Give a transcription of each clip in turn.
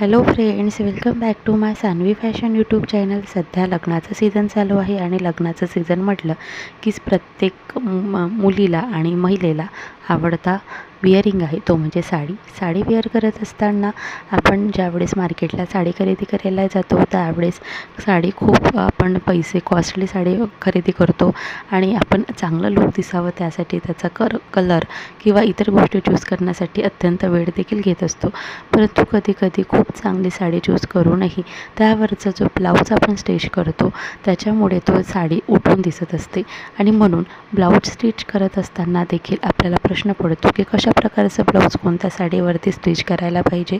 Hello friends welcome back to my Sanvi fashion YouTube channel सध्या लग्नाचं season चालू आहे आणि लग्नाचं सीझन म्हटलं की प्रत्येक मुलीला आणि महिलेला आवडता विअरिंग आहे तो म्हणजे साडी. साडी विअर करत असताना आपण ज्यावेळेस मार्केटला साडी खरेदी करायला जातो त्यावेळेस साडी खूप आपण पैसे कॉस्टली साडी खरेदी करतो आणि आपण चांगलं लूक दिसावं त्यासाठी त्याचा कर कलर किंवा इतर गोष्टी चूज करण्यासाठी अत्यंत वेळ देखील घेत असतो. परंतु कधी कधी खूप चांगली साडी चूज करूनही त्यावरचा जो ब्लाऊज आपण स्टिच करतो त्याच्यामुळे तो साडी उठून दिसत असते. आणि म्हणून ब्लाऊज स्टिच करत असताना देखील आपल्याला प्रश्न पडतो की कशा प्रकारचं ब्लाऊज कोणत्या साडीवरती स्टिच करायला पाहिजे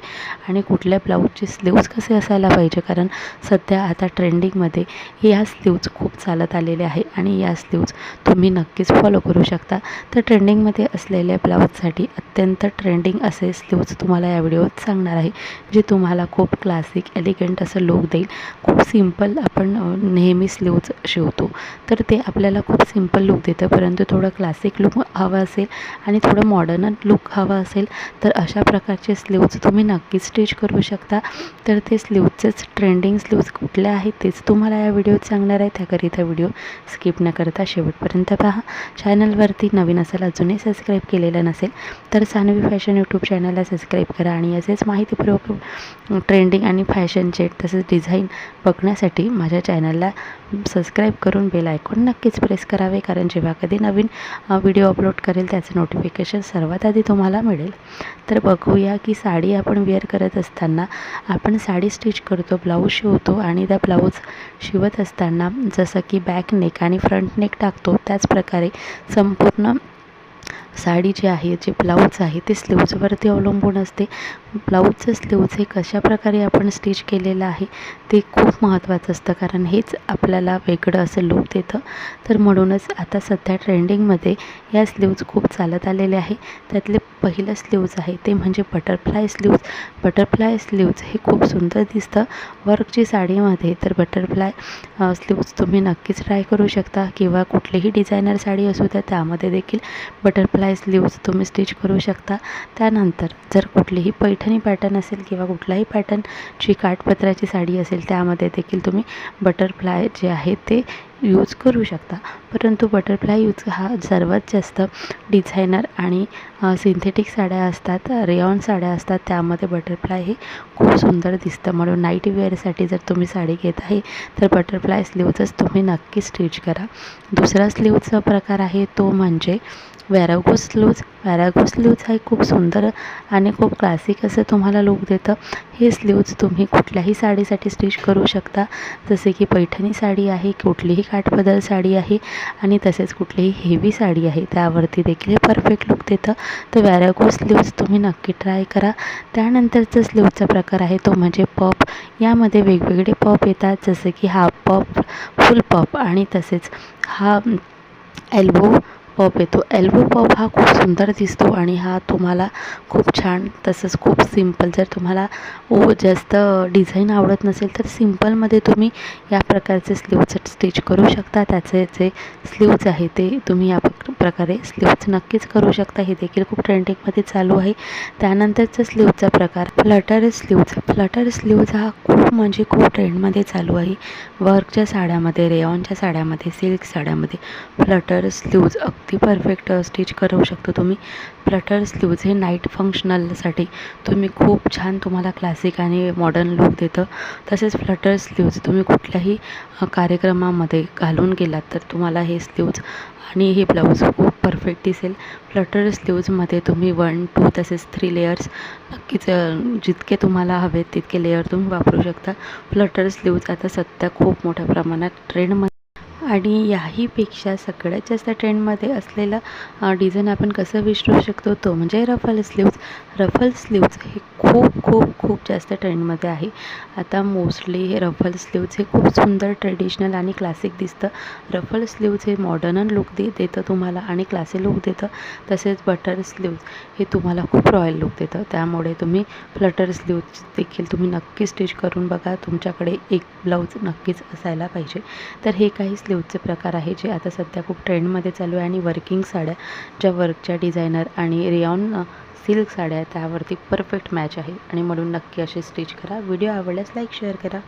आणि कुठल्या ब्लाऊजचे स्लीव्ज कसे असायला पाहिजे? कारण सध्या आता ट्रेंडिंगमध्ये या स्लीव्ज खूप चालत आलेले आहे आणि या स्लीव्ज तुम्ही नक्कीच फॉलो करू शकता. तर ट्रेंडिंगमध्ये असलेल्या ब्लाऊजसाठी अत्यंत ट्रेंडिंग असे स्लीव्ज तुम्हाला या व्हिडिओत सांगणार आहे जे तुम्हाला खूप क्लासिक एलिगंट असं लुक देईल. खूप सिंपल आपण नेहमी स्लीव्ज शिवतो. तर ते आपल्याला खूप सिंपल लुक देतं परंतु थोडं क्लासिक लुक हवं असेल आणि थोडं मॉडर्न लुक हवा असेल तर अशा प्रकारचे स्लीव्ज तुम्ही नक्कीच स्टिच करू शकता. तर ते स्लीव्जचेच ट्रेंडिंग स्लीव्ज कुठले आहेत तेच तुम्हाला या व्हिडिओत सांगणार आहे. त्याकरिता व्हिडिओ स्किप न करता शेवटपर्यंत पहा. चॅनलवरती नवीन असेल अजूनही सबस्क्राईब केलेलं नसेल तर सानवी फॅशन यूट्यूब चॅनलला सबस्क्राईब करा आणि असेच माहितीपूर्वक ट्रेंडिंग आणि फॅशनचे तसेच डिझाईन बघण्यासाठी माझ्या चॅनलला सबस्क्राईब करून बेल आयकॉन नक्कीच प्रेस करावे कारण जेव्हा कधी नवीन व्हिडिओ अपलोड करेल त्याचं नोटिफिकेशन सर्वात आधी तुम्हाला मिळेल. तर बघूया की साडी आपण वेअर करत असताना आपण साडी स्टिच करतो ब्लाऊज शिवतो आणि त्या ब्लाऊज शिवत असताना जसं की बॅक नेक आणि फ्रंट नेक टाकतो त्याचप्रकारे संपूर्ण साडी जी आहे जे ब्लाऊज आहे ते स्लीव्जवरती अवलंबून असते. ब्लाऊजचं स्लीव्ज हे कशाप्रकारे आपण स्टिच केलेलं आहे ते खूप महत्त्वाचं असतं. कारण हेच आपल्याला वेगळं असं लूक देतं. तर म्हणूनच आता सध्या ट्रेंडिंगमध्ये या स्लीव्ज खूप चालत आलेले आहे. त्यातले पहिलं स्लीव्ज आहे ते म्हणजे बटरफ्लाय स्लीव्ज बटरफ्लाय स्लीव्ज हे खूप सुंदर दिसतं. वर्कची साडीमध्ये तर बटरफ्लाय स्लीव्ज तुम्ही नक्कीच ट्राय करू शकता किंवा कुठलीही डिझायनर साडी असू द्या त्यामध्ये देखील बटरफ्लाय स्लीव्ज तुम्ही स्टिच करू शकता. त्यानंतर जर कुठलीही पैठणी पॅटर्न असेल किंवा कुठलाही पॅटर्नची काठपत्राची साडी असेल त्यामध्ये देखील तुम्ही बटरफ्लाय जे आहे ते यूज करू शकता. परंतु बटरफ्लाय यूज हा सर्वात जास्त डिझायनर आणि सिंथेटिक साड्या असतात रेयॉन साड्या असतात. त्यामध्ये बटरफ्लाय हे खूप सुंदर दिसतं. म्हणून नाईट वेअरसाठी जर तुम्ही साडी घेत आहे तर बटरफ्लाय स्लीवचंच तुम्ही नक्की स्टिच करा. दुसरा स्लीवचा प्रकार आहे तो म्हणजे वॅरागो स्लीव्ज वॅरागो स्लीव्ज हा खूप सुंदर आणि खूप क्लासिक असं तुम्हाला लुक देतं. हे स्लीव्ज तुम्ही कुठल्याही साडीसाठी स्टिच करू शकता. जसे की पैठणी साडी आहे कुठलीही काठपदर साडी आहे आणि तसेच कुठलीही हेवी साडी आहे. त्यावरती देखील हे परफेक्ट लुक देतं. तर वॅरागो स्लीव्ज तुम्ही नक्की ट्राय करा. त्यानंतरचा स्लीवचा प्रकार आहे तो म्हणजे पप यामध्ये वेगवेगळे पप येतात. जसे की हाफ पप फुल पप आणि तसेच हा एल्बो पॉप येतो. एल्बो पॉप हा खूप सुंदर दिसतो आणि हा तुम्हाला खूप छान तसंच खूप सिंपल जर तुम्हाला ओ जास्त डिझाईन आवडत नसेल तर सिम्पलमध्ये तुम्ही या प्रकारचे स्लीव्ज स्टिच करू शकता. त्याचे जे स्लीव्ज आहे ते तुम्ही या प्रकारे स्लीव्ज नक्कीच करू शकता. हे देखील खूप ट्रेंडिंगमध्ये चालू आहे. त्यानंतरचा स्लीवचा प्रकार. फ्लटर स्लीव्ज फ्लटर स्लीव्ज हा खूप म्हणजे खूप ट्रेंडमध्ये चालू आहे. वर्कच्या साड्यामध्ये रेऑनच्या साड्यामध्ये सिल्क साड्यामध्ये फ्लटर स्लीव्ज अगदी परफेक्ट स्टिच करू शकतो तुम्ही. फ्लटर स्लीव्ज हे नाईट फंक्शनलसाठी तुम्ही खूप छान तुम्हाला क्लासिक आणि मॉडर्न लुक देतं. तसेच फ्लटर स्लीव्ज तुम्ही कुठल्याही कार्यक्रमामध्ये घालून गेलात तर तुम्हाला हे स्लीव्ज आणि हे ब्लाऊज खूप परफेक्ट दिसेल. फ्लटर स्लीव्जमध्ये तुम्ही वन टू तसेच थ्री लेयर्स नक्कीच जितके तुम्हाला हवेत तितके लेअर तुम्ही वापरू शकता. फ्लटर स्लीव्ज आता सध्या खूप मोठ्या प्रमाणात ट्रेंडमध्ये आणि याहीपेक्षा सगळ्यात जास्त ट्रेंडमध्ये असलेलं डिझाईन आपण कसं विसरू शकतो तो म्हणजे रफल स्लीव्ज रफल स्लीव्ज हे खूप खूप खूप जास्त ट्रेंडमध्ये आहे. आता मोस्टली हे रफल स्लीव्ज हे खूप सुंदर ट्रेडिशनल आणि क्लासिक दिसतं. रफल स्लीव्ज हे मॉडर्न लुक दे देतं तुम्हाला आणि क्लासिक लुक देतं. तसेच बटर स्लीव्ज हे तुम्हाला खूप रॉयल लुक देतं. त्यामुळे तुम्ही फ्लटर स्लीव्ज देखील तुम्ही नक्की स्टिच करून बघा. तुमच्याकडे एक ब्लाऊज नक्कीच असायला पाहिजे. तर हे काही स्लीव सूटचे प्रकार आहे जे आता सध्या खूप ट्रेंडमध्ये चालू आहे. आणि वर्किंग साड्या ज्या वर्कच्या डिझायनर आणि रिऑन सिल्क साड्या आहेत त्यावरती परफेक्ट मॅच आहे. आणि म्हणून नक्की असे स्टिच करा. व्हिडिओ आवडल्यास लाईक शेअर करा.